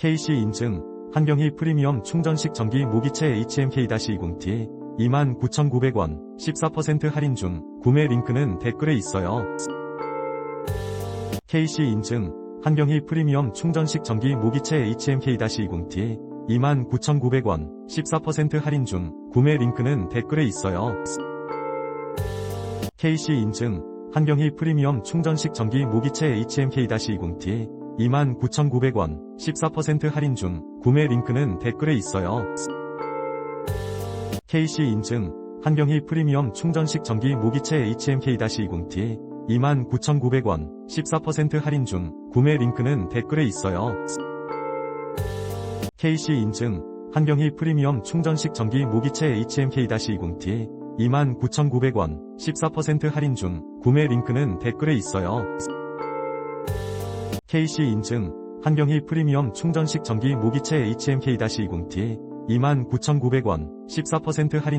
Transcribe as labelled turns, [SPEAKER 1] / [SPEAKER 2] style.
[SPEAKER 1] KC 인증, 한경희 프리미엄 충전식 전기 모기채 HMK-20T 29,900원, 14% 할인 중, 구매 링크는 댓글에 있어요. KC 인증, 한경희 프리미엄 충전식 전기 모기채 HMK-20T 29,900원, 14% 할인 중, 구매 링크는 댓글에 있어요. KC 인증, 한경희 프리미엄 충전식 전기 모기채 HMK-20T 29,900원, 14% 할인 중, 구매 링크는 댓글에 있어요. KC 인증, 한경희 프리미엄 충전식 전기 모기채 HMK-20T 29,900원, 14% 할인 중, 구매 링크는 댓글에 있어요. KC 인증, 한경희 프리미엄 충전식 전기 모기채 HMK-20T 29,900원, 14% 할인 중, 구매 링크는 댓글에 있어요. KC 인증, 한경희 프리미엄 충전식 전기 모기채 HMK-20T 29,900원, 14% 할인 중,